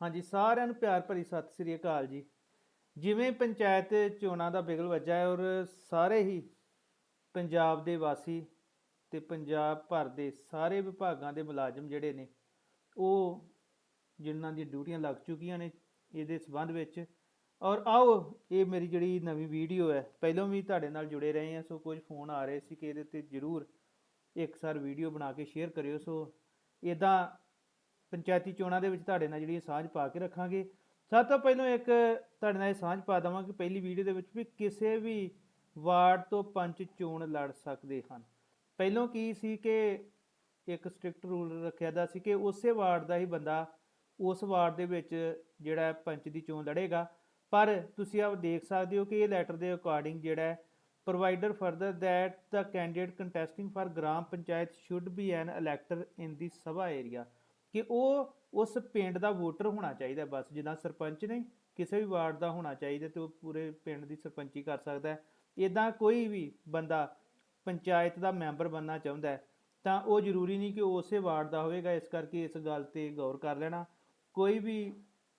ਹਾਂਜੀ, ਸਾਰਿਆਂ ਨੂੰ ਪਿਆਰ ਭਰੀ ਸਤਿ ਸ੍ਰੀ ਅਕਾਲ ਜੀ। ਜਿਵੇਂ ਪੰਚਾਇਤ ਚੋਣਾਂ ਦਾ ਬਿਗਲ ਵੱਜਾ ਹੈ ਔਰ ਸਾਰੇ ਹੀ ਪੰਜਾਬ ਦੇ ਵਾਸੀ ਤੇ ਪੰਜਾਬ ਭਰ ਦੇ ਸਾਰੇ ਵਿਭਾਗਾਂ ਦੇ ਮੁਲਾਜ਼ਮ ਜਿਹੜੇ ਨੇ, ਉਹ ਜਿਨ੍ਹਾਂ ਦੀਆਂ ਡਿਊਟੀਆਂ ਲੱਗ ਚੁੱਕੀਆਂ ਨੇ ਇਹਦੇ ਸਬੰਧ ਵਿੱਚ। ਔਰ ਆਓ, ਇਹ ਮੇਰੀ ਜਿਹੜੀ ਨਵੀਂ ਵੀਡੀਓ ਹੈ, ਪਹਿਲਾਂ ਵੀ ਤੁਹਾਡੇ ਨਾਲ ਜੁੜੇ ਰਹੇ ਹਾਂ, ਸੋ ਕੁਝ ਫੋਨ ਆ ਰਹੇ ਸੀ ਕਿ ਇਹਦੇ ਤੇ ਜਰੂਰ ਇੱਕ ਸਾਰ ਵੀਡੀਓ ਬਣਾ ਕੇ ਸ਼ੇਅਰ ਕਰਿਓ। ਸੋ ਇਦਾਂ ਪੰਚਾਇਤੀ ਚੋਣਾਂ ਦੇ ਵਿੱਚ ਤੁਹਾਡੇ ਨਾਲ ਜਿਹੜੀ ਇਹ ਸਾਂਝ ਪਾ ਕੇ ਰੱਖਾਂਗੇ। ਸਭ ਤੋਂ ਪਹਿਲਾਂ ਇੱਕ ਤੁਹਾਡੇ ਨਾਲ ਇਹ ਸਾਂਝ ਪਾ ਦਵਾਂਗੇ ਪਹਿਲੀ ਵੀਡੀਓ ਦੇ ਵਿੱਚ ਵੀ ਕਿਸੇ ਵੀ ਵਾਰਡ ਤੋਂ ਪੰਚ ਚੋਣ ਲੜ ਸਕਦੇ ਹਨ। ਪਹਿਲਾਂ ਕੀ ਸੀ ਕਿ ਇੱਕ ਸਟ੍ਰਿਕਟ ਰੂਲ ਰੱਖਿਆ ਦਾ ਸੀ ਕਿ ਉਸੇ ਵਾਰਡ ਦਾ ਹੀ ਬੰਦਾ ਉਸ ਵਾਰਡ ਦੇ ਵਿੱਚ ਜਿਹੜਾ ਪੰਚ ਦੀ ਚੋਣ ਲੜੇਗਾ। ਪਰ ਤੁਸੀਂ ਆਪ ਦੇਖ ਸਕਦੇ ਹੋ ਕਿ ਇਹ ਲੈਟਰ ਦੇ ਅਕੋਰਡਿੰਗ ਜਿਹੜਾ provider further that the candidate contesting for gram panchayat should be an an in the sabha area ਕਿ ਉਹ ਉਸ ਪਿੰਡ ਦਾ ਵੋਟਰ ਹੋਣਾ ਚਾਹੀਦਾ ਬਸ ਜਿੱਦਾਂ ਸਰਪੰਚ ਨਹੀਂ ਕਿਸੇ ਵੀ ਵਾਰਡ ਦਾ ਹੋਣਾ ਚਾਹੀਦਾ ਤੇ ਉਹ ਪੂਰੇ ਪਿੰਡ ਦੀ ਸਰਪੰਚੀ ਕਰ ਸਕਦਾ ਹੈ। ਇਦਾਂ ਕੋਈ ਵੀ ਬੰਦਾ ਪੰਚਾਇਤ ਦਾ ਮੈਂਬਰ ਬਣਨਾ ਚਾਹੁੰਦਾ ਹੈ ਤਾਂ ਉਹ ਜ਼ਰੂਰੀ ਨਹੀਂ ਕਿ ਉਹ ਉਸੇ ਵਾਰਡ ਦਾ ਹੋਵੇਗਾ। ਇਸ ਕਰਕੇ ਇਸ ਗੱਲ ਤੇ ਗੌਰ ਕਰ ਲੈਣਾ। ਕੋਈ ਵੀ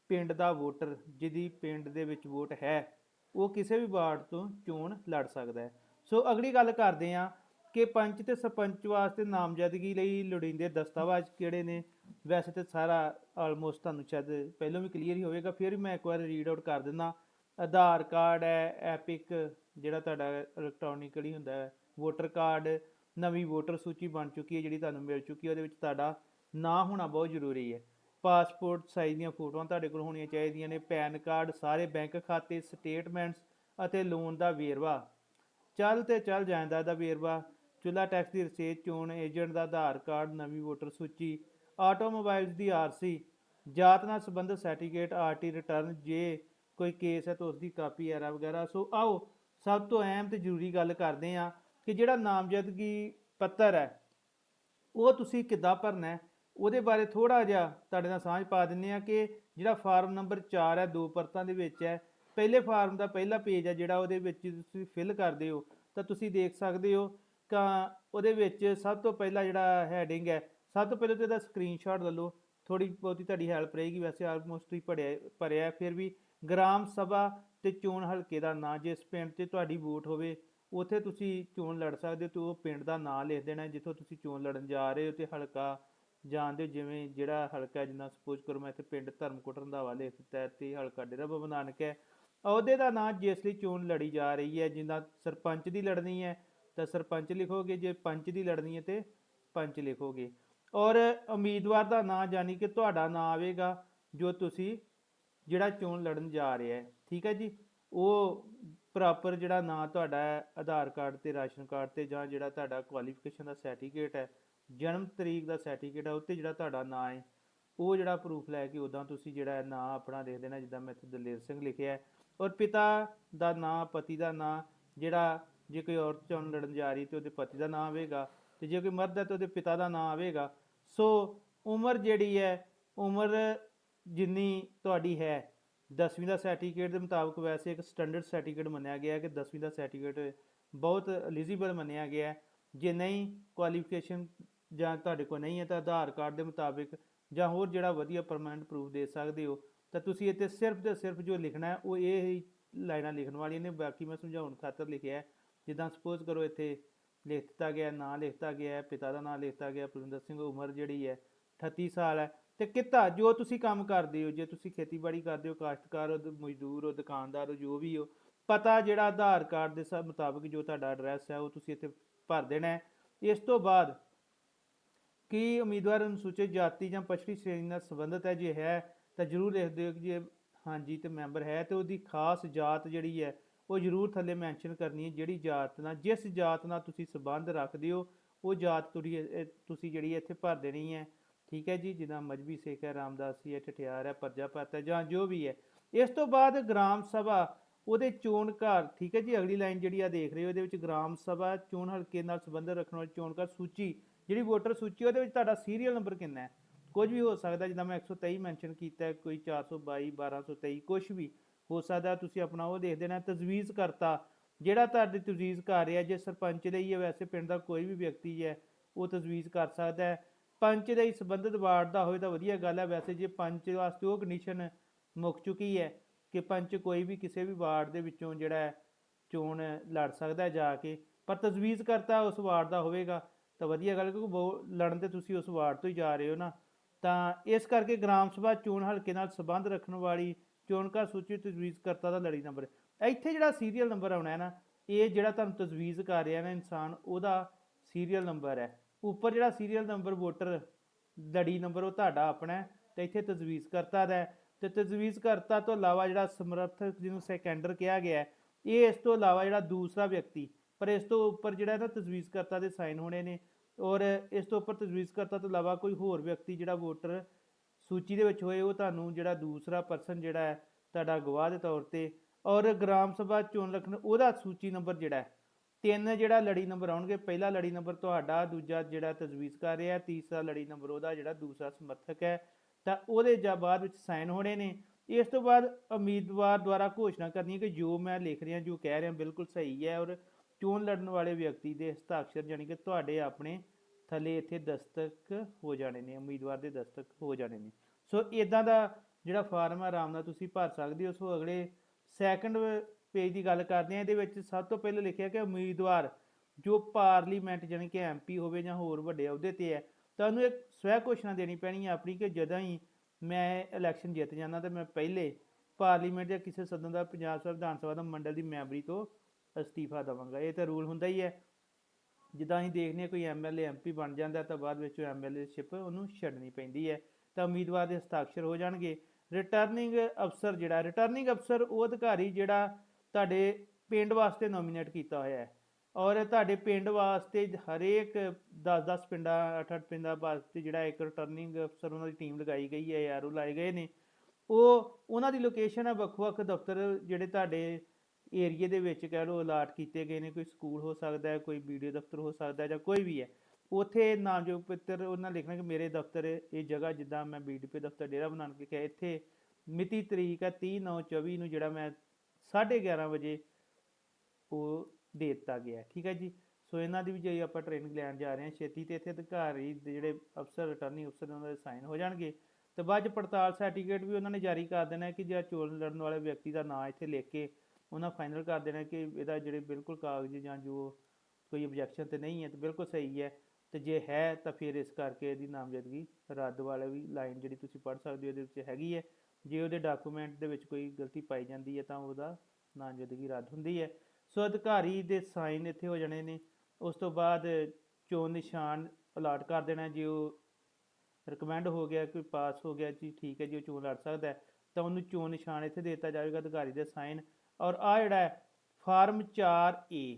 ਪਿੰਡ ਦਾ ਵੋਟਰ ਜਿਹਦੀ ਪਿੰਡ ਦੇ ਵਿੱਚ ਵੋਟ ਹੈ, ਉਹ ਕਿਸੇ ਵੀ ਵਾਰਡ ਤੋਂ ਚੋਣ ਲੜ ਸਕਦਾ ਹੈ। ਸੋ ਅਗਲੀ ਗੱਲ ਕਰਦੇ ਹਾਂ ਕਿ ਪੰਚ ਤੇ ਸਰਪੰਚ ਵਾਸਤੇ ਨਾਮਜ਼ਦਗੀ ਲਈ ਲੋੜੀਂਦੇ ਦਸਤਾਵੇਜ਼ ਕਿਹੜੇ ਨੇ? ਵੈਸੇ ਤੇ ਸਾਰਾ ਆਲਮੋਸਟ ਤੁਹਾਨੂੰ ਸ਼ਾਇਦ ਪਹਿਲਾਂ ਵੀ ਕਲੀਅਰ ਹੀ ਹੋਵੇਗਾ, ਫਿਰ ਵੀ ਮੈਂ ਇੱਕ ਵਾਰ ਰੀਡ ਆਊਟ ਕਰ ਦਿੰਦਾ। ਆਧਾਰ ਕਾਰਡ ਹੈ ਐਪਿਕ ਜਿਹੜਾ ਤੁਹਾਡਾ ਇਲੈਕਟ੍ਰੋਨਿਕਲੀ ਹੁੰਦਾ ਹੈ ਵੋਟਰ ਕਾਰਡ ਨਵੀਂ ਵੋਟਰ ਸੂਚੀ ਬਣ ਚੁੱਕੀ ਹੈ ਜਿਹੜੀ ਤੁਹਾਨੂੰ ਮਿਲ ਚੁੱਕੀ ਹੈ, ਉਹਦੇ ਵਿੱਚ ਤੁਹਾਡਾ ਨਾਂ ਹੋਣਾ ਬਹੁਤ ਜ਼ਰੂਰੀ ਹੈ। ਪਾਸਪੋਰਟ ਸਾਈਜ਼ ਦੀਆਂ ਫੋਟੋਆਂ ਤੁਹਾਡੇ ਕੋਲ ਹੋਣੀਆਂ ਚਾਹੀਦੀਆਂ ਨੇ, ਪੈਨ ਕਾਰਡ, ਸਾਰੇ ਬੈਂਕ ਖਾਤੇ ਸਟੇਟਮੈਂਟਸ ਅਤੇ ਲੋਨ ਦਾ ਵੇਰਵਾ। ਚੱਲ ਤੇ ਚੱਲ ਜਾਂਦਾ ਦਾ ਵੇਰਵਾ ਚੁੱਲਾ ਟੈਕਸ ਦੀ ਰਸੀਦ ਚੋਣ ਏਜੰਟ ਦਾ ਆਧਾਰ ਕਾਰਡ, ਨਵੀਂ ਵੋਟਰ ਸੂਚੀ ਆਟੋਮੋਬਾਈਲਸ ਦੀ ਆਰਸੀ, ਜਾਤ ਨਾਲ ਸੰਬੰਧਿਤ ਸਰਟੀਫਿਕੇਟ ਆਰਟੀ ਰਿਟਰਨ ਜੇ ਕੋਈ ਕੇਸ ਹੈ ਤਾਂ ਉਸ ਦੀ ਕਾਪੀ ਐਰਾ ਵਗੈਰਾ। ਸੋ ਆਓ, ਸਭ ਤੋਂ ਅਹਿਮ ਤੇ ਜ਼ਰੂਰੀ ਗੱਲ ਕਰਦੇ ਹਾਂ ਕਿ ਜਿਹੜਾ ਨਾਮਜ਼ਦਗੀ ਪੱਤਰ ਹੈ, ਉਹ ਤੁਸੀਂ ਕਿੱਦਾਂ ਭਰਨਾ ਹੈ? ਉਹਦੇ ਬਾਰੇ ਥੋੜਾ ਜਿਹਾ ਤੁਹਾਡੇ ਨਾਲ ਸਾਂਝ ਪਾ ਦਿੰਨੇ ਆ ਕਿ ਜਿਹੜਾ ਫਾਰਮ ਨੰਬਰ 4 ਹੈ, ਦੋ ਪਰਤਾਂ ਦੇ ਵਿੱਚ ਹੈ, ਪਹਿਲੇ ਫਾਰਮ ਦਾ ਪਹਿਲਾ ਪੇਜ ਹੈ ਜਿਹੜਾ ਉਹਦੇ ਵਿੱਚ ਤੁਸੀਂ ਫਿਲ ਕਰਦੇ ਹੋ, ਤਾਂ ਤੁਸੀਂ ਦੇਖ ਸਕਦੇ ਹੋ ਕਿ ਉਹਦੇ ਵਿੱਚ ਸਭ ਤੋਂ ਪਹਿਲਾ ਜਿਹੜਾ ਹੈਡਿੰਗ ਹੈ ਸਭ ਤੋਂ ਪਹਿਲਾਂ ਤਾਂ ਇਹਦਾ ਸਕਰੀਨਸ਼ਾਟ ਲੈ ਲਓ। ਥੋੜੀ ਬਹੁਤੀ ਤੁਹਾਡੀ ਹੈਲਪ ਰਹੇਗੀ। ਵੈਸੇ ਆਲਮੋਸਟ ਤੁਸੀਂ ਪੜਿਆ ਭਰਿਆ ਫਿਰ ਵੀ ਗ੍ਰਾਮ ਸਭਾ ਤੇ ਚੋਣ ਹਲਕੇ ਦਾ ਨਾਂ, ਜਿਸ ਪਿੰਡ ਤੇ ਤੁਹਾਡੀ ਵੋਟ ਹੋਵੇ, ਉੱਥੇ ਤੁਸੀਂ ਚੋਣ ਲੜ ਸਕਦੇ ਹੋ ਤੇ ਉਹ ਪਿੰਡ ਦਾ ਨਾਂ ਲਿਖ ਦੇਣਾ ਜਿੱਥੋਂ ਤੁਸੀਂ ਚੋਣ ਲੜਨ ਜਾ ਰਹੇ ਹੋ ਤੇ ਹਲਕਾ ਜਾਣਦੇ ਹੋ, ਜਿਵੇਂ ਜਿਹੜਾ ਹਲਕਾ ਜਿੰਨਾ ਸਪੋਜ਼ ਕਰੋ ਮੈਂ ਇੱਥੇ ਪਿੰਡ ਧਰਮਕੋਟ ਰੰਧਾਵਾ ਲਿਖ ਦਿੱਤਾ ਹੈ, ਤੇ ਹਲਕਾ ਡੇਰਾ ਬਾਬਾ ਨਾਨਕ ਹੈ। ਅਹੁਦੇ ਦਾ ਨਾਂ ਜਿਸ ਲਈ ਚੋਣ ਲੜੀ ਜਾ ਰਹੀ ਹੈ, ਜਿੱਦਾਂ ਸਰਪੰਚ ਦੀ ਲੜਨੀ ਹੈ, ਤਾਂ ਸਰਪੰਚ ਲਿਖੋਗੇ, ਜੇ ਪੰਚ ਦੀ ਲੜਨੀ ਹੈ ਤੇ ਪੰਚ ਲਿਖੋਗੇ। ਔਰ ਉਮੀਦਵਾਰ ਦਾ ਨਾਂ ਜਾਨੀ ਕਿ ਤੁਹਾਡਾ ਨਾਂ ਆਵੇਗਾ, ਜੋ ਤੁਸੀਂ ਜਿਹੜਾ ਚੋਣ ਲੜਨ ਜਾ ਰਿਹਾ ਹੈ। ਠੀਕ ਹੈ ਜੀ? ਉਹ ਪ੍ਰੋਪਰ ਜਿਹੜਾ ਨਾਂ ਤੁਹਾਡਾ ਹੈ, ਆਧਾਰ ਕਾਰਡ ਤੇ ਰਾਸ਼ਨ ਕਾਰਡ ਤੇ ਜਾਂ ਜਿਹੜਾ ਤੁਹਾਡਾ ਕੁਆਲੀਫਿਕੇਸ਼ਨ ਦਾ ਸਰਟੀਫਿਕੇਟ ਹੈ, ਜਨਮ ਤਰੀਕ ਦਾ ਸਰਟੀਫਿਕੇਟ ਹੈ ਉੱਤੇ ਜਿਹੜਾ ਤੁਹਾਡਾ ਨਾਂ ਹੈ, ਉਹ ਜਿਹੜਾ ਪ੍ਰੂਫ ਲੈ ਕੇ ਉਦਾਂ ਤੁਸੀਂ ਜਿਹੜਾ ਹੈ ਨਾਂ ਆਪਣਾ ਲਿਖ ਦੇਣਾ, ਜਿੱਦਾਂ ਮੈਂ ਇੱਥੇ ਦਲੇਰ ਸਿੰਘ ਲਿਖਿਆ ਹੈ। ਔਰ ਪਿਤਾ ਦਾ ਨਾਂ, ਪਤੀ ਦਾ ਨਾਂ, ਜਿਹੜਾ ਜੇ ਕੋਈ ਔਰਤ ਚੋਣ ਲੜਨ ਜਾ ਰਹੀ ਤੇ ਉਹਦੇ ਪਤੀ ਦਾ ਨਾਂ ਆਵੇਗਾ ਤੇ ਜੇ ਕੋਈ ਮਰਦ ਹੈ ਤਾਂ ਉਹਦੇ ਪਿਤਾ ਦਾ ਨਾਂ ਆਵੇਗਾ। ਸੋ ਉਮਰ ਜਿਹੜੀ ਹੈ, ਉਮਰ ਜਿੰਨੀ ਤੁਹਾਡੀ ਹੈ 10ਵੀਂ ਦਾ ਸਰਟੀਫਿਕੇਟ ਦੇ ਮੁਤਾਬਕ ਵੈਸੇ ਇੱਕ ਸਟੈਂਡਰਡ ਸਰਟੀਫਿਕੇਟ ਮੰਨਿਆ ਗਿਆ ਹੈ ਕਿ 10ਵੀਂ ਦਾ ਸਰਟੀਫਿਕੇਟ ਬਹੁਤ ਐਲੀਜੀਬਲ ਮੰਨਿਆ ਗਿਆ ਹੈ। ਜੇ ਨਹੀਂ ਕੁਆਲੀਫਿਕੇਸ਼ਨ ਜਾਂ ਤੁਹਾਡੇ ਕੋਲ ਨਹੀਂ ਹੈ ਤਾਂ ਆਧਾਰ ਕਾਰਡ ਦੇ ਮੁਤਾਬਿਕ ਜਾਂ ਹੋਰ ਜਿਹੜਾ ਵਧੀਆ ਪਰਮਨੈਂਟ ਪ੍ਰੂਫ ਦੇ ਸਕਦੇ ਹੋ, ਤਾਂ ਤੁਸੀਂ ਇੱਥੇ ਸਿਰਫ ਤੇ ਸਿਰਫ ਜੋ ਲਿਖਣਾ ਹੈ, ਉਹ ਇਹ ਹੀ ਲਾਈਨਾਂ ਲਿਖਣ ਵਾਲੀਆਂ ਨੇ। ਬਾਕੀ ਮੈਂ ਸਮਝਾਉਣ ਖਾਤਰ ਲਿਖਿਆ ਹੈ। ਜਿੱਦਾਂ ਸਪੋਜ਼ ਕਰੋ ਇੱਥੇ ਲਿਖ ਦਿੱਤਾ ਗਿਆ, ਨਾਂ ਲਿਖਤਾ ਗਿਆ ਹੈ ਪਿਤਾ ਦਾ ਨਾਂ ਲਿਖਤਾ ਗਿਆ ਪਰਵਿੰਦਰ ਸਿੰਘ, ਉਮਰ ਜਿਹੜੀ ਹੈ 38 ਸਾਲ ਹੈ। ਤੇ ਕਿੱਤਾ, ਜੋ ਤੁਸੀਂ ਕੰਮ ਕਰਦੇ ਹੋ, ਜੇ ਤੁਸੀਂ ਖੇਤੀਬਾੜੀ ਕਰਦੇ ਹੋ, ਕਾਸ਼ਤਕਾਰ ਹੋ ਮਜ਼ਦੂਰ ਹੋ, ਦੁਕਾਨਦਾਰ ਹੋ, ਜੋ ਵੀ ਹੋ, ਪਤਾ ਜਿਹੜਾ ਆਧਾਰ ਕਾਰਡ ਦੇ ਸਭ ਮੁਤਾਬਕ ਜੋ ਤੁਹਾਡਾ ਐਡਰੈਸ ਹੈ, ਉਹ ਤੁਸੀਂ ਇੱਥੇ ਭਰ ਦੇਣਾ ਹੈ। ਇਸ ਤੋਂ ਬਾਅਦ ਕੀ ਉਮੀਦਵਾਰ ਅਨੁਸੂਚਿਤ ਜਾਤੀ ਜਾਂ ਪਛੜੀ ਸ਼੍ਰੇਣੀ ਨਾਲ ਸੰਬੰਧਿਤ ਹੈ? ਜੇ ਹੈ, ਤਾਂ ਜਰੂਰ ਲਿਖ ਦਿਓ ਕਿ ਜੇ ਹਾਂਜੀ, ਤੇ ਮੈਂਬਰ ਹੈ, ਤੇ ਉਹਦੀ ਖਾਸ ਜਾਤ ਜਿਹੜੀ ਹੈ ਉਹ ਜਰੂਰ ਥੱਲੇ ਮੈਂਸ਼ਨ ਕਰਨੀ ਹੈ ਜਿਹੜੀ ਜਾਤ ਨਾਲ ਜਿਸ ਜਾਤ ਨਾਲ ਤੁਸੀਂ ਸੰਬੰਧ ਰੱਖਦੇ ਹੋ ਉਹ ਜਾਤ ਤੁਹਾਡੀ ਤੁਸੀਂ ਜਿਹੜੀ ਹੈ ਇੱਥੇ ਭਰ ਦੇਣੀ ਹੈ। ਠੀਕ ਹੈ ਜੀ ਜਿੱਦਾਂ ਮਜਬੀ ਸੇਖ ਹੈ ਰਾਮਦਾਸੀ ਹੈ ਠਠਿਆਰ ਹੈ ਪਰਜਾਪਤ ਹੈ ਜਾਂ ਜੋ ਵੀ ਹੈ। ਇਸ ਤੋਂ ਬਾਅਦ ਗ੍ਰਾਮ ਸਭਾ ਉਹਦੇ ਚੋਣ ਘਰ ਠੀਕ ਹੈ ਜੀ ਅਗਲੀ ਲਾਈਨ ਜਿਹੜੀ ਆ ਦੇਖ ਰਹੇ ਹੋ ਉਹਦੇ ਵਿੱਚ ਗ੍ਰਾਮ ਸਭਾ ਚੋਣ ਹਲਕੇ ਨਾਲ ਸੰਬੰਧ ਰੱਖਣ ਵਾਲੀ ਚੋਣ ਘਰ ਸੂਚੀ ਜਿਹੜੀ ਵੋਟਰ ਸੂਚੀ ਉਹਦੇ ਵਿੱਚ ਤੁਹਾਡਾ ਸੀਰੀਅਲ ਨੰਬਰ ਕਿੰਨਾ ਹੈ? ਕੁਝ ਵੀ ਹੋ ਸਕਦਾ ਜਿੱਦਾਂ ਮੈਂ 123 ਮੈਂਸ਼ਨ ਕੀਤਾ ਹੈ, ਕੋਈ 422 1223 ਕੁਝ ਵੀ। ਹੋ ਸਕਦਾ ਤੁਸੀਂ ਆਪਣਾ ਉਹ ਦੇਖ ਦੇਣਾ, ਤਜਵੀਜ਼ ਕਰਤਾ। ਜਿਹੜਾ ਤੁਹਾਡੀ ਤਜਵੀਜ਼ ਕਰ ਰਿਹਾ, ਜੇ ਸਰਪੰਚ ਲਈ ਹੈ ਵੈਸੇ ਪਿੰਡ ਦਾ ਕੋਈ ਵੀ ਵਿਅਕਤੀ ਹੈ, ਉਹ ਤਜਵੀਜ਼ ਕਰ ਸਕਦਾ ਹੈ। ਪੰਚ ਦੇ ਹੀ ਸੰਬੰਧਿਤ ਵਾਰਡ ਦਾ ਹੋਵੇ ਤਾਂ ਵਧੀਆ ਗੱਲ ਹੈ। ਵੈਸੇ ਜੇ ਪੰਚ ਵਾਸਤੇ ਉਹ ਕੰਡੀਸ਼ਨ ਮੁੱਕ ਚੁੱਕੀ ਹੈ ਕਿ ਪੰਚ ਕੋਈ ਵੀ ਕਿਸੇ ਵੀ ਵਾਰਡ ਦੇ ਵਿੱਚੋਂ ਜਿਹੜਾ ਚੋਣ ਲੜ ਸਕਦਾ ਹੈ ਜਾ ਕੇ, ਪਰ ਤਜਵੀਜ਼ ਕਰਤਾ ਉਸ ਵਾਰਡ ਦਾ ਹੋਵੇਗਾ, ਤਾਂ ਵਧੀਆ ਗੱਲ ਕਿਉਂਕਿ ਵੋ- ਲੜਨ ਤੇ ਤੁਸੀਂ ਉਸ ਵਾਰਡ ਤੋਂ ਹੀ ਜਾ ਰਹੇ ਹੋ ਨਾ। ਤਾਂ ਇਸ ਕਰਕੇ ਗ੍ਰਾਮ ਸਭਾ ਚੋਣ ਹਲਕੇ ਨਾਲ ਸੰਬੰਧ ਰੱਖਣ ਵਾਲੀ ਚੋਣਕਾਰ ਸੂਚੀ ਤਜਵੀਜ਼ ਕਰਤਾ ਦਾ ਲੜੀ ਨੰਬਰ। ਇੱਥੇ ਜਿਹੜਾ ਸੀਰੀਅਲ ਨੰਬਰ ਆਉਣਾ ਹੈ ਨਾ, ਇਹ ਜਿਹੜਾ ਤੁਹਾਨੂੰ ਤਜਵੀਜ਼ ਕਰ ਰਿਹਾ ਨਾ ਇਨਸਾਨ, ਉਹਦਾ ਸੀਰੀਅਲ ਨੰਬਰ ਹੈ। ਉੱਪਰ ਜਿਹੜਾ ਸੀਰੀਅਲ ਨੰਬਰ ਵੋਟਰ ਲੜੀ ਨੰਬਰ ਉਹ ਤੁਹਾਡਾ ਆਪਣਾ ਤੇ ਇੱਥੇ ਤਜਵੀਜ਼ ਕਰਤਾ ਦਾ ਹੈ। ਤੇ ਤਜਵੀਜ਼ ਕਰਤਾ ਤੋਂ ਇਲਾਵਾ ਜਿਹੜਾ ਸਮਰਥਕ, ਜਿਹਨੂੰ ਸੈਕੰਡਰ ਕਿਹਾ ਗਿਆ ਇਹ ਇਸ ਤੋਂ ਇਲਾਵਾ ਜਿਹੜਾ ਦੂਸਰਾ ਵਿਅਕਤੀ, ਪਰ ਇਸ ਤੋਂ ਉੱਪਰ ਜਿਹੜਾ ਨਾ ਤਜਵੀਜ਼ ਕਰਤਾ ਦੇ ਸਾਈਨ ਹੋਣੇ ਨੇ। ਔਰ ਇਸ ਤੋਂ ਉੱਪਰ ਤਜਵੀਜ਼ ਕਰਤਾ ਤੋਂ ਇਲਾਵਾ ਕੋਈ ਹੋਰ ਵਿਅਕਤੀ ਜਿਹੜਾ ਵੋਟਰ ਸੂਚੀ ਦੇ ਵਿੱਚ ਹੋਏ ਉਹ ਤੁਹਾਨੂੰ ਜਿਹੜਾ ਦੂਸਰਾ ਪਰਸਨ ਜਿਹੜਾ ਹੈ, ਤੁਹਾਡਾ ਗਵਾਹ ਦੇ ਤੌਰ ਤੇ ਔਰ ਗ੍ਰਾਮ ਸਭਾ ਚੋਣ ਲਖਣ ਉਹਦਾ ਸੂਚੀ ਨੰਬਰ ਜਿਹੜਾ ਤਿੰਨ ਜਿਹੜਾ ਲੜੀ ਨੰਬਰ ਆਉਣਗੇ, ਪਹਿਲਾ ਲੜੀ ਨੰਬਰ ਤੁਹਾਡਾ, ਦੂਜਾ ਜਿਹੜਾ ਤਜਵੀਜ਼ ਕਰ ਰਿਹਾ ਤੀਸਰਾ ਲੜੀ ਨੰਬਰ ਉਹਦਾ ਜਿਹੜਾ ਦੂਸਰਾ ਸਮਰਥਕ ਹੈ, ਤਾਂ ਉਹਦੇ ਜਾਂ ਬਾਅਦ ਵਿੱਚ ਸਾਈਨ ਹੋਣੇ ਨੇ। ਇਸ ਤੋਂ ਬਾਅਦ ਉਮੀਦਵਾਰ ਦੁਆਰਾ ਘੋਸ਼ਣਾ ਕਰਨੀ ਹੈ ਕਿ ਜੋ ਮੈਂ ਲਿਖ ਰਿਹਾ, ਜੋ ਕਹਿ ਰਿਹਾ, ਬਿਲਕੁਲ ਸਹੀ ਹੈ ਔਰ ਚੋਣ ਲੜਨ ਵਾਲੇ ਵਿਅਕਤੀ ਦੇ ਹਸਤਾਖਰ ਜਾਨੀ ਕਿ ਤੁਹਾਡੇ ਆਪਣੇ ਥੱਲੇ ਇੱਥੇ ਦਸਤਕ ਹੋ ਜਾਣੇ ਨੇ, ਉਮੀਦਵਾਰ ਦੇ ਦਸਤਕ ਹੋ ਜਾਣੇ ਨੇ। ਸੋ ਇਦਾਂ ਦਾ ਜਿਹੜਾ ਫਾਰਮ ਹੈ ਆਰਾਮ ਨਾਲ ਤੁਸੀਂ ਭਰ ਸਕਦੇ ਹੋ। ਸੋ ਅਗਲੇ ਸੈਕੰਡ ਪੇਜ ਦੀ ਗੱਲ ਕਰਦੇ ਹਾਂ। ਇਹਦੇ ਵਿੱਚ ਸਭ ਤੋਂ ਪਹਿਲਾਂ ਲਿਖਿਆ ਕਿ ਉਮੀਦਵਾਰ ਜੋ ਪਾਰਲੀਮੈਂਟ ਜਾਨੀ ਕਿ ਐਮਪੀ ਹੋਵੇ ਜਾਂ ਹੋਰ ਵੱਡੇ ਅਹੁਦੇ ਤੇ ਹੈ। ਤੁਹਾਨੂੰ ਇੱਕ ਸਵੈ ਘੋਸ਼ਣਾ ਦੇਣੀ ਪੈਣੀ ਹੈ ਆਪਣੀ ਕਿ ਜਦੋਂ ਹੀ ਮੈਂ ਇਲੈਕਸ਼ਨ ਜਿੱਤ ਜਾਂਦਾ ਤੇ ਮੈਂ ਪਹਿਲੇ ਪਾਰਲੀਮੈਂਟ ਜਾਂ ਕਿਸੇ ਸਦਨ ਦਾ ਪੰਜਾਬ ਵਿਧਾਨ ਸਭਾ ਦਾ ਮੰਡਲ ਦੀ ਮੈਂਬਰੀ ਤੋਂ ਅਸਤੀਫਾ ਦਵਾਂਗਾ। ਇਹ ਤਾਂ ਰੂਲ ਹੁੰਦਾ ਹੀ ਹੈ। ਜਿੱਦਾਂ ਅਸੀਂ ਦੇਖਦੇ ਹਾਂ ਕੋਈ ਐਮਐਲਏ ਐਮਪੀ ਬਣ ਜਾਂਦਾ ਤਾਂ ਬਾਅਦ ਵਿੱਚ ਐਮਐਲਏ ਸ਼ਿਪ ਉਹਨੂੰ ਛੱਡਣੀ ਪੈਂਦੀ ਹੈ। ਤਾਂ ਉਮੀਦਵਾਰ ਦੇ ਹਸਤਾਖਰ ਹੋ ਜਾਣਗੇ। ਰਿਟਰਨਿੰਗ ਅਫਸਰ ਜਿਹੜਾ ਰਿਟਰਨਿੰਗ ਅਫਸਰ ਉਹ ਅਧਿਕਾਰੀ ਜਿਹੜਾ ਤੁਹਾਡੇ ਪਿੰਡ ਵਾਸਤੇ ਨੋਮੀਨੇਟ ਕੀਤਾ ਹੋਇਆ ਹੈ। ਔਰ ਤੁਹਾਡੇ ਪਿੰਡ ਵਾਸਤੇ ਹਰੇਕ 10-10 ਪਿੰਡਾਂ 8-8 ਪਿੰਡਾਂ ਵਾਸਤੇ ਜਿਹੜਾ ਇੱਕ ਰਿਟਰਨਿੰਗ ਅਫਸਰ ਉਹਨਾਂ ਦੀ ਟੀਮ ਲਗਾਈ ਗਈ ਹੈ, ਯਾਰ ਉਹ ਲਾਏ ਗਏ ਨੇ। ਉਹ, ਉਹਨਾਂ ਦੀ ਲੋਕੇਸ਼ਨ ਹੈ ਵੱਖ-ਵੱਖ ਦਫ਼ਤਰ ਜਿਹੜੇ ਤੁਹਾਡੇ ਏਰੀਏ ਦੇ ਵਿੱਚ ਕਹਿ ਲਓ ਅਲਾਟ ਕੀਤੇ ਗਏ ਨੇ, ਕੋਈ ਸਕੂਲ ਹੋ ਸਕਦਾ ਹੈ, ਕੋਈ ਵੀਡੀਓ ਦਫ਼ਤਰ ਹੋ ਸਕਦਾ ਹੈ ਜਾਂ ਕੋਈ ਵੀ ਹੈ, ਉਥੇ ਨਾਮਯੋਗ ਪੱਤਰ ਉਹਨਾਂ ਲਿਖਣਾ ਕਿ ਮੇਰੇ ਦਫ਼ਤਰ ਇਹ ਜਗ੍ਹਾ ਜਿੱਦਾਂ ਮੈਂ ਬੀਡੀਪੀ ਦਫ਼ਤਰ ਡੇਰਾ ਬਣਾ ਕੇ ਕਿਹਾ, ਇੱਥੇ ਮਿਤੀ ਤਰੀਕ ਹੈ 30 9 24 ਨੂੰ ਜਿਹੜਾ ਮੈਂ 11:30 ਵਜੇ ਉਹ ਦੇ ਦਿੱਤਾ ਗਿਆ, ਠੀਕ ਹੈ ਜੀ। ਸੋ ਇਹਨਾਂ ਦੀ ਵੀ ਜੇ ਆਪਾਂ ਟ੍ਰੇਨਿੰਗ ਲੈਣ ਜਾ ਰਹੇ ਹਾਂ, ਛੇਤੀ ਤੇ ਇੱਥੇ ਅਧਿਕਾਰੀ ਦੇ ਜਿਹੜੇ ਅਫਸਰ ਰਿਟਰਨਿੰਗ ਅਫਸਰ ਉਹਨਾਂ ਦੇ ਸਾਈਨ ਹੋ ਜਾਣਗੇ। ਤੇ ਬਾਅਦ 'ਚ ਪੜਤਾਲ ਸਰਟੀਫਿਕੇਟ ਵੀ ਉਹਨਾਂ ਨੇ ਜਾਰੀ ਕਰ ਦੇਣਾ ਕਿ ਜਿਹੜਾ ਚੋਣ ਲੜਨ ਵਾਲੇ ਵਿਅਕਤੀ ਦਾ ਨਾਂ ਇੱਥੇ ਲਿਖ ਕੇ ਉਹਨਾਂ ਫਾਈਨਲ ਕਰ ਦੇਣਾ ਕਿ ਇਹਦਾ ਜਿਹੜੇ ਬਿਲਕੁਲ ਕਾਗਜ਼ ਜਾਂ ਜੋ ਕੋਈ ਆਬਜੈਕਸ਼ਨ ਤੇ ਨਹੀਂ ਹੈ, ਤੇ ਬਿਲਕੁਲ ਸਹੀ ਹੈ। ਤੇ ਜੇ ਹੈ ਤਾਂ ਫਿਰ ਇਸ ਕਰਕੇ ਇਹਦੀ ਨਾਮਜ਼ਦਗੀ ਰੱਦ ਵਾਲਾ ਵੀ ਲਾਈਨ ਜਿਹੜੀ ਤੁਸੀਂ ਪੜ੍ਹ ਸਕਦੇ ਹੋ, ਇਹਦੇ ਵਿੱਚ ਹੈਗੀ ਹੈ। ਜੇ ਉਹਦੇ ਡਾਕੂਮੈਂਟ ਦੇ ਵਿੱਚ ਕੋਈ ਗਲਤੀ ਪਾਈ ਜਾਂਦੀ ਹੈ ਤਾਂ ਉਹਦਾ ਨਾਮਜ਼ਦਗੀ ਰੱਦ ਹੁੰਦੀ ਹੈ। ਸੋ ਅਧਿਕਾਰੀ ਦੇ ਸਾਈਨ ਇੱਥੇ ਹੋ ਜਾਣੇ ਨੇ। ਉਸ ਤੋਂ ਬਾਅਦ ਚੋਣ ਨਿਸ਼ਾਨ ਅਲਾਟ ਕਰ ਦੇਣਾ ਜੇ ਉਹ ਰეკਮੈਂਡ ਹੋ ਗਿਆ ਕੋਈ ਪਾਸ ਹੋ ਗਿਆ, ਜੀ ਠੀਕ ਹੈ, ਜੀ ਉਹ ਚੋਣ ਲੜ ਸਕਦਾ ਤਾਂ ਉਹਨੂੰ ਚੋਣ ਨਿਸ਼ਾਨ ਇੱਥੇ ਦੇ ਦਿੱਤਾ ਜਾਵੇਗਾ। ਅਧਿਕਾਰੀ ਦੇ ਸਾਈਨ ਔਰ ਆ ਜਿਹੜਾ ਹੈ, ਫਾਰਮ 4A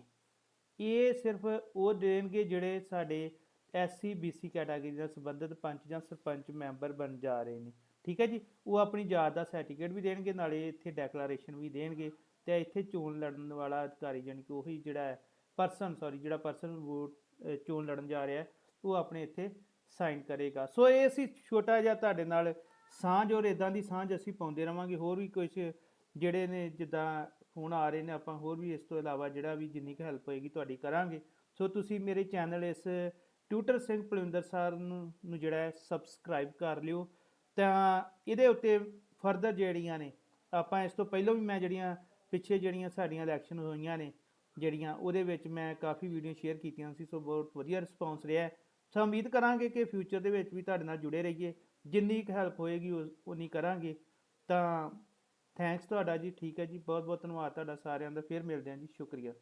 ਇਹ ਸਿਰਫ ਉਹ ਦੇਣਗੇ ਜਿਹੜੇ ਸਾਡੇ ਐਸਸੀ ਬੀਸੀ ਕੈਟਾਗਰੀ ਨਾਲ ਸੰਬੰਧਿਤ ਪੰਚ ਜਾਂ ਸਰਪੰਚ ਮੈਂਬਰ ਬਣ ਜਾ ਰਹੇ ਨੇ। ਠੀਕ ਹੈ ਜੀ? ਉਹ ਆਪਣੀ ਜਾਤ ਦਾ ਸਰਟੀਫਿਕੇਟ ਵੀ ਦੇਣਗੇ, ਨਾਲੇ ਇੱਥੇ ਡੈਕਲੇਰੇਸ਼ਨ ਵੀ ਦੇਣਗੇ ਤੇ ਇੱਥੇ ਚੋਣ ਲੜਨ ਵਾਲਾ ਅਧਿਕਾਰੀ ਜਾਨੀ ਕਿ ਉਹੀ ਜਿਹੜਾ ਹੈ ਪਰਸਨ ਸੌਰੀ ਜਿਹੜਾ ਪਰਸਨ ਵੋਟ ਚੋਣ ਲੜਨ ਜਾ ਰਿਹਾ ਉਹ ਆਪਣੇ ਇੱਥੇ ਸਾਈਨ ਕਰੇਗਾ। ਸੋ ਇਹ ਸੀ ਛੋਟਾ ਜਿਹਾ ਤੁਹਾਡੇ ਨਾਲ ਸਾਂਝ ਔਰ ਇਦਾਂ ਦੀ ਸਾਂਝ ਅਸੀਂ ਪਾਉਂਦੇ ਰਵਾਂਗੇ। ਹੋਰ ਵੀ ਕੁਝ ਜਿਹੜੇ ਨੇ ਜਿੱਦਾਂ ਫੋਨ ਆ ਰਹੇ ਨੇ, ਆਪਾਂ ਹੋਰ ਵੀ ਇਸ ਤੋਂ ਇਲਾਵਾ ਜਿਹੜਾ ਵੀ ਜਿੰਨੀ ਕੁ ਹੈਲਪ ਹੋਏਗੀ ਤੁਹਾਡੀ ਕਰਾਂਗੇ। ਸੋ ਤੁਸੀਂ ਮੇਰੇ ਚੈਨਲ ਇਸ ਟਿਊਟਰ ਸਿੰਘ ਪਲਵਿੰਦਰ ਸਰ ਨੂੰ ਨੂੰ ਜਿਹੜਾ ਸਬਸਕ੍ਰਾਈਬ ਕਰ ਲਿਓ। ਤਾਂ ਇਹਦੇ ਉੱਤੇ ਫਰਦਰ ਜਿਹੜੀਆਂ ਨੇ, ਆਪਾਂ ਇਸ ਤੋਂ ਪਹਿਲਾਂ ਵੀ ਮੈਂ ਜਿਹੜੀਆਂ, ਪਿੱਛੇ ਜਿਹੜੀਆਂ ਸਾਡੀਆਂ ਇਲੈਕਸ਼ਨ ਹੋਈਆਂ ਨੇ, ਜਿਹੜੀਆਂ ਉਹਦੇ ਵਿੱਚ ਮੈਂ ਕਾਫੀ ਵੀਡੀਓ ਸ਼ੇਅਰ ਕੀਤੀਆਂ ਸੀ ਸੋ ਬਹੁਤ ਵਧੀਆ ਰਿਸਪੌਂਸ ਰਿਹਾ ਸੋ ਉਮੀਦ ਕਰਾਂਗੇ ਕਿ ਫਿਊਚਰ ਦੇ ਵਿੱਚ ਵੀ ਤੁਹਾਡੇ ਨਾਲ ਜੁੜੇ ਰਹੀਏ। ਜਿੰਨੀ ਕੁ ਹੈਲਪ ਹੋਏਗੀ ਉਸ- ਉਨੀ ਕਰਾਂਗੇ। ਤਾਂ ਥੈਂਕਸ ਤੁਹਾਡਾ ਜੀ, ਠੀਕ ਹੈ ਜੀ ਬਹੁਤ ਬਹੁਤ ਧੰਨਵਾਦ ਤੁਹਾਡਾ ਸਾਰਿਆਂ ਦਾ, ਫਿਰ ਮਿਲਦੇ ਹਾਂ ਜੀ, ਸ਼ੁਕਰੀਆ।